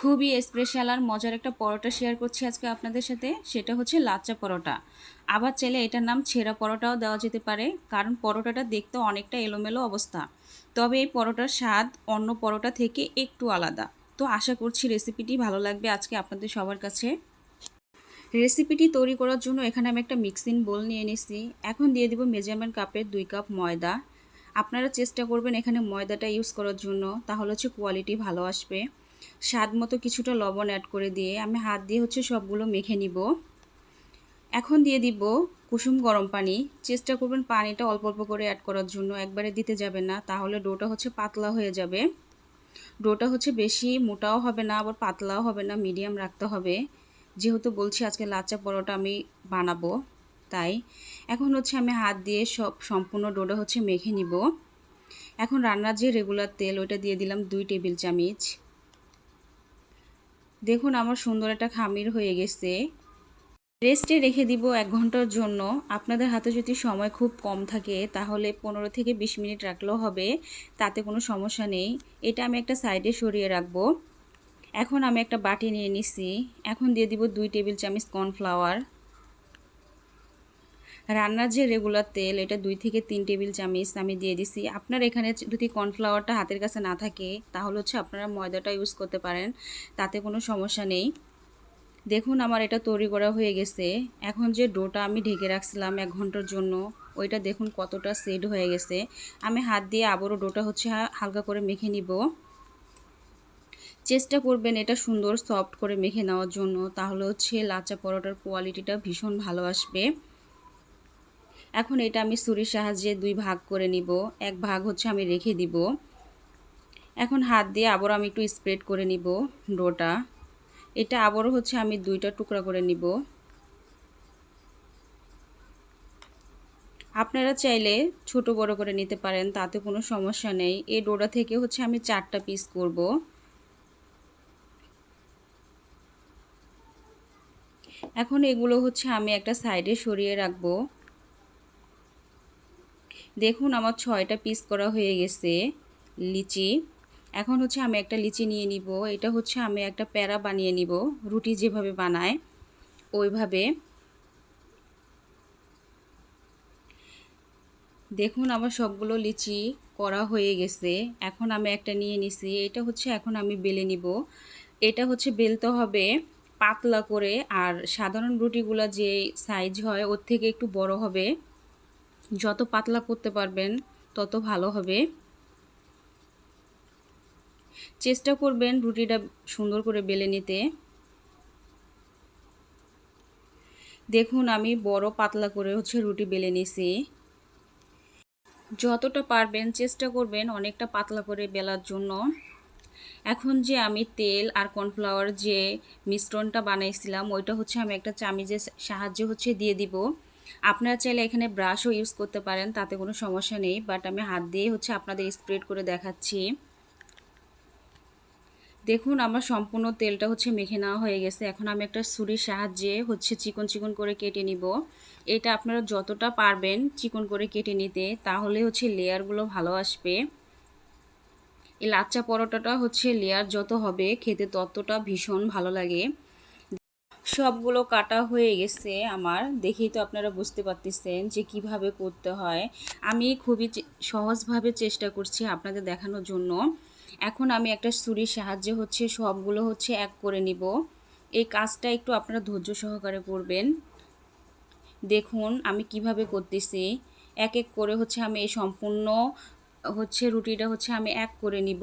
খুবই স্পেশাল আর মজার একটা পরোটা শেয়ার করছি আজকে আপনাদের সাথে, সেটা হচ্ছে লাচ্চা পরোটা। আবার চাইলে এটার নাম ছেঁড়া পরোটাও দেওয়া যেতে পারে, কারণ পরোটাটা দেখতে অনেকটা এলোমেলো অবস্থা। তবে এই পরোটার স্বাদ অন্য পরোটা থেকে একটু আলাদা। তো আশা করছি রেসিপিটি ভালো লাগবে আজকে আপনাদের সবার কাছে। রেসিপিটি তৈরি করার জন্য এখানে আমি একটা মিক্সিং বোল নিয়ে নিছি। এখন দিয়ে দিব মেজারমেন্ট কাপের দুই কাপ ময়দা। আপনারা চেষ্টা করবেন এখানে ময়দাটা ইউজ করার জন্য, তাহলে হচ্ছে কোয়ালিটি ভালো আসবে। স্বাদ মতো কিছুটা লবণ অ্যাড করে দিয়ে আমি হাত দিয়ে হচ্ছে সবগুলো মেখে নিব। এখন দিয়ে দিব কুসুম গরম পানি। চেষ্টা করবেন পানিটা অল্প অল্প করে অ্যাড করার জন্য, একবারে দিতে যাবে না, তাহলে ডোটা হচ্ছে পাতলা হয়ে যাবে। ডোটা হচ্ছে বেশি মোটাও হবে না, আবার পাতলাও হবে না মিডিয়াম রাখতে হবে। যেহেতু বলছি আজকে লাচ্চা পরোটা আমি বানাবো, তাই। এখন হচ্ছে আমি হাত দিয়ে সব সম্পূর্ণ ডোটা হচ্ছে মেখে নিব। এখন রান্নার যে রেগুলার তেল, ওইটা দিয়ে দিলাম দুই টেবিল চামচ। দেখুন আমার সুন্দর একটা খামির হয়ে গেছে। রেস্টে রেখে দিব এক ঘণ্টার জন্য। আপনাদের হাতে যদি সময় খুব কম থাকে, তাহলে পনেরো থেকে বিশ মিনিট রাখলেও হবে। তাতে কোনো সমস্যা নেই। এটা আমি একটা সাইডে সরিয়ে রাখব। এখন আমি একটা বাটি নিয়ে নিছি। এখন দিয়ে দিব দুই টেবিল চামচ কর্নফ্লাওয়ার। রান্নার যে রেগুলার তেল, এটা দুই থেকে তিন টেবিল চামচ আমি দিয়ে দিছি। আপনার এখানে যদি কর্নফ্লাওয়ারটা হাতের কাছে না থাকে, তাহলে হচ্ছে আপনারা ময়দাটা ইউজ করতে পারেন। তাতে কোনো সমস্যা নেই। দেখুন আমার এটা তৈরি করা হয়ে গেছে। এখন যে ডোটা আমি ঢেকে রাখছিলাম এক ঘণ্টার জন্য, ওইটা দেখুন কতটা সেট হয়ে গেছে। আমি হাত দিয়ে আবারও ডোটা হচ্ছে হালকা করে মেখে নিব। চেষ্টা করবেন এটা সুন্দর সফট করে মেখে নেওয়ার জন্য, তাহলে হচ্ছে লাচা পরোটার কোয়ালিটিটা ভীষণ ভালো আসবে। এখন এটা আমি ছুরির সাহায্যে দুই ভাগ করে নিব। এক ভাগ হচ্ছে আমি রেখে দিব। এখন হাত দিয়ে আবার আমি একটু স্প্রেড করে নিব ডোটা এটা আবারও হচ্ছে আমি দুইটা টুকরা করে নিব। আপনারা চাইলে ছোট বড় করে নিতে পারেন, তাতে কোনো সমস্যা নেই। এই ডোটা থেকে হচ্ছে আমি চারটা পিস করব। এখন এগুলো হচ্ছে আমি একটা সাইডে সরিয়ে রাখব। দেখুন আমার ছয়টা পিস করা হয়ে গেছে, লিচি। এখন হচ্ছে আমি একটা লিচি নিয়ে নিব। এটা হচ্ছে আমি একটা প্যারা বানিয়ে নিব, রুটি যেভাবে বানায়, ওইভাবে। দেখুন আমার সবগুলো লিচি করা হয়ে গেছে। এখন আমি একটা নিয়ে নিছি। এটা হচ্ছে এখন আমি বেলে নিব। এটা হচ্ছে বেলতে হবে পাতলা করে, আর সাধারণ রুটিগুলো যে সাইজ হয়, ওর থেকে একটু বড় হবে। যত পাতলা করতে পারবেন, তত ভালো হবে। চেষ্টা করবেন রুটিটা সুন্দর করে বেলে নিতে। দেখুন, আমি বড় পাতলা করে হচ্ছে রুটি বেলে নিছি। যতটা পারবেন চেষ্টা করবেন অনেকটা পাতলা করে বেলার জন্য। এখন যে আমি তেল আর কর্নফ্লাওয়ার যে মিশ্রণটা বানাইছিলাম, ওইটা হচ্ছে আমি একটা চামিজের সাহায্যে হচ্ছে দিয়ে দিব। আপনারা চাইলে এখানে ব্রাশও ইউজ করতে পারেন, তাতে কোনো সমস্যা নেই বাট আমি হাত দিয়ে হচ্ছে আপনাদের স্প্রেড করে দেখাচ্ছি। দেখুন, আমার সম্পূর্ণ তেলটা হচ্ছে মেখে নেওয়া হয়ে গেছে। এখন আমি একটা ছুরির সাহায্যে হচ্ছে চিকন চিকন করে কেটে নিব। এটা আপনারা যতটা পারবেন চিকন করে কেটে নিতে, তাহলে হচ্ছে লেয়ারগুলো ভালো আসবে। এই লাচ্চা পরোটাটা হচ্ছে লেয়ার যত হবে, খেতে ততটা ভীষণ ভালো লাগে। সবগুলো কাটা হয়ে গেছে আমার। দেখেই তো আপনারা বুঝতে পারতেছেন যে কীভাবে করতে হয়। আমি খুবই সহজভাবে চেষ্টা করছি আপনাদের দেখানোর জন্য। এখন আমি একটা ছুরির সাহায্যে হচ্ছে সবগুলো হচ্ছে এক করে নিব। এই কাজটা একটু আপনারা ধৈর্য সহকারে করবেন। দেখুন আমি কীভাবে করতেছি। এক এক করে হচ্ছে আমি এই সম্পূর্ণ হচ্ছে রুটিটা হচ্ছে আমি এক করে নিব।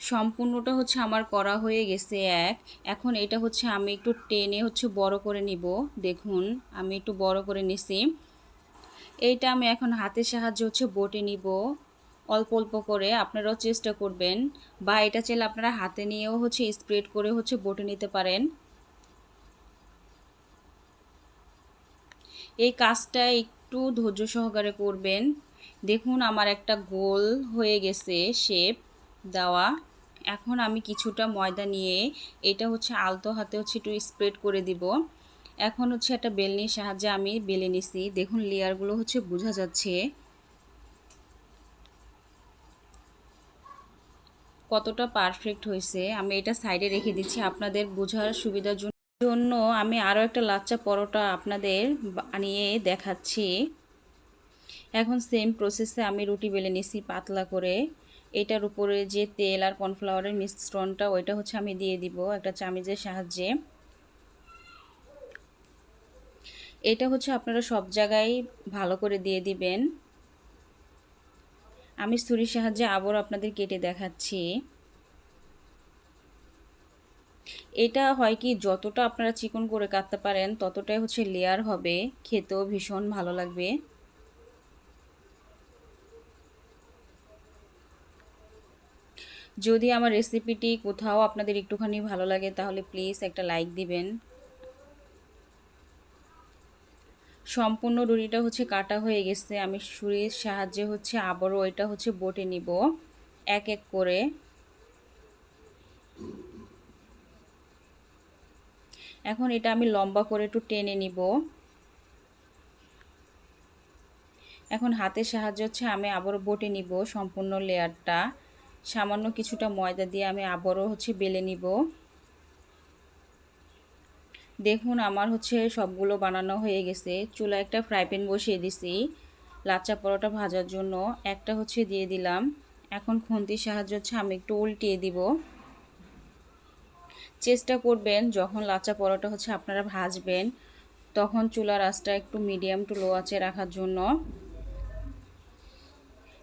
সম্পূর্ণটা হচ্ছে আমার করা হয়ে গেছে এক। এখন এটা হচ্ছে আমি একটু টেনে হচ্ছে বড় করে নিব। দেখুন, আমি একটু বড় করে নিছি। এইটা আমি এখন হাতের সাহায্যে হচ্ছে বটে নিব। অল্প অল্প করে আপনারাও চেষ্টা করবেন বা এটা চাইলে আপনারা হাতে নিয়েও হচ্ছে স্প্রেড করে হচ্ছে বটে নিতে পারেন। এই কাজটা একটু ধৈর্য সহকারে করবেন। দেখুন, আমার একটা গোল হয়ে গেছে শেপ দেওয়া। এখন আমি কিছুটা ময়দা নিয়ে এটা হচ্ছে আলতো হাতে হচ্ছে একটু স্প্রেড করে দিব। এখন হচ্ছে একটা বেলনির সাহায্যে আমি বেলে নিছি। দেখুন লেয়ারগুলো হচ্ছে বোঝা যাচ্ছে। কতটা পারফেক্ট হয়েছে। আমি এটা সাইডে রেখে দিচ্ছি। আপনাদের বোঝার সুবিধার জন্য আমি আরও একটা লাচ্চা পরোটা আপনাদের বানিয়ে দেখাচ্ছি। এখন সেম প্রসেসে আমি রুটি বেলে নিছি পাতলা করে। এটার উপরে যে তেল আর কর্নফ্লাওয়ারের মিশ্রণটা ওইটা হচ্ছে আমি দিয়ে দিব একটা চামিজের সাহায্যে। এটা হচ্ছে আপনারা সব জায়গায় ভালো করে দিয়ে দিবেন। আমি ছুরির সাহায্যে আবার আপনাদের কেটে দেখাচ্ছি। এটা হয় কি, যতটা আপনারা চিকন করে কাটতে পারেন, ততটাই হচ্ছে লেয়ার হবে। খেতেও ভীষণ ভালো লাগবে। যদি আমার রেসিপিটি কোথাও আপনাদের একটুখানি ভালো লাগে, তাহলে প্লিজ একটা লাইক দিবেন। সম্পূর্ণ রুটিটা হচ্ছে কাটা হয়ে গেছে। আমি ছুরির সাহায্যে হচ্ছে আবারও এটা হচ্ছে বটে নিব, এক এক করে। এখন এটা আমি লম্বা করে একটু টেনে নিব। এখন হাতের সাহায্য হচ্ছে আমি আবারও বটে নিব সম্পূর্ণ লেয়ারটা সামান্য কিছুটা ময়দা দিয়ে আমি আবারও হচ্ছে বেলে নিব। দেখুন, আমার হচ্ছে সবগুলো বানানো হয়ে গেছে। চুলা একটা ফ্রাই বসিয়ে দিছি লাচ্চা পরোটা ভাজার জন্য। একটা হচ্ছে দিয়ে দিলাম। এখন খুন্তির সাহায্য হচ্ছে আমি একটু উল্টিয়ে দিব। চেষ্টা করবেন, যখন লাচ্চা পরোটা হচ্ছে আপনারা ভাজবেন, তখন চুলার আঁচটা একটু মিডিয়াম টু লো আঁচে রাখার জন্য।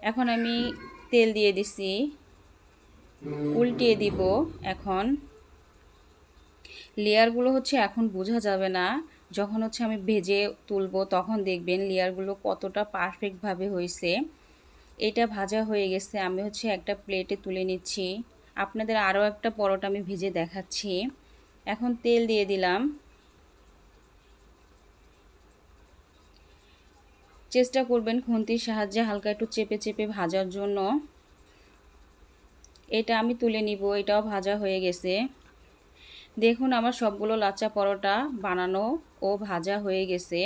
এখন আমি তেল দিয়ে দিছি। উল্টিয়ে দিব এখন। লেয়ারগুলো হচ্ছে এখন বোঝা যাবে না। যখন হচ্ছে আমি ভেজে তুলবো তখন দেখবেন লেয়ারগুলো কতটা পারফেক্টভাবে হয়েছে এটা ভাজা হয়ে গেছে, আমি হচ্ছে একটা প্লেটে তুলে নিচ্ছি। আপনাদের আরও একটা পরোটা আমি ভেজে দেখাচ্ছি। এখন তেল দিয়ে দিলাম। চেষ্টা করবেন খুন্তির সাহায্যে হালকা একটু চেপে চেপে ভাজার জন্য। এটা আমি তুলে নিব, এটাও ভাজা হয়ে গেছে। দেখুন আমার সবগুলো লাচ্চা পরোটা বানানো ও ভাজা হয়ে গেছে।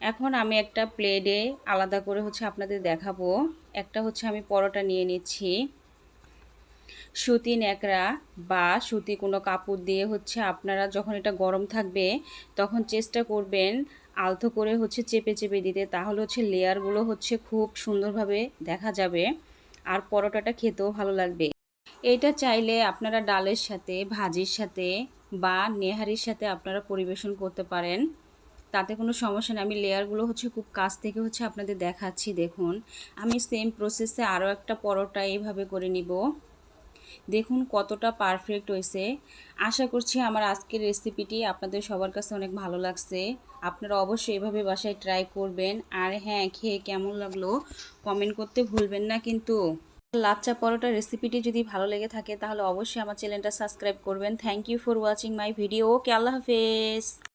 এখন আমি একটা প্লেটে আলাদা করে হচ্ছে আপনাদের দেখাবো। একটা হচ্ছে আমি পরোটা নিয়ে নিচ্ছি। সুতি ন্যাকড়া বা সুতি কোনো কাপড় দিয়ে হচ্ছে আপনারা যখন এটা গরম থাকবে, তখন চেষ্টা করবেন আলতো করে হচ্ছে চেপে চেপে দিতে। তাহলে হচ্ছে লেয়ারগুলো হচ্ছে খুব সুন্দরভাবে দেখা যাবে। আর পরোটাটা খেতেও ভালো লাগবে। এটা চাইলে আপনারা ডালের সাথে, ভাজির সাথে বা নেহারির সাথে আপনারা পরিবেশন করতে পারেন। তাতে কোনো সমস্যা নেই। আমি লেয়ারগুলো হচ্ছে খুব কাছ থেকে হচ্ছে আপনাদের দেখাচ্ছি, দেখুন। আমি সেম প্রসেসে আরও একটা পরোটা এইভাবে করে নিব। দেখুন কতটা পারফেক্ট হয়েছে। আশা করছি আমার আজকের রেসিপিটি আপনাদের সবার কাছে অনেক ভালো লাগছে। আপনারা অবশ্যই এভাবে বাসায় ট্রাই করবেন। আর হ্যাঁ খেয়ে কেমন লাগল কমেন্ট করতে ভুলবেন না কিন্তু। লাচ্চা পরোটা রেসিপিটি যদি ভালো লেগে থাকে তাহলে অবশ্যই আমার চ্যানেলটা সাবস্ক্রাইব করবেন। Thank you for watching my video okay, আল্লাহ হাফেজ।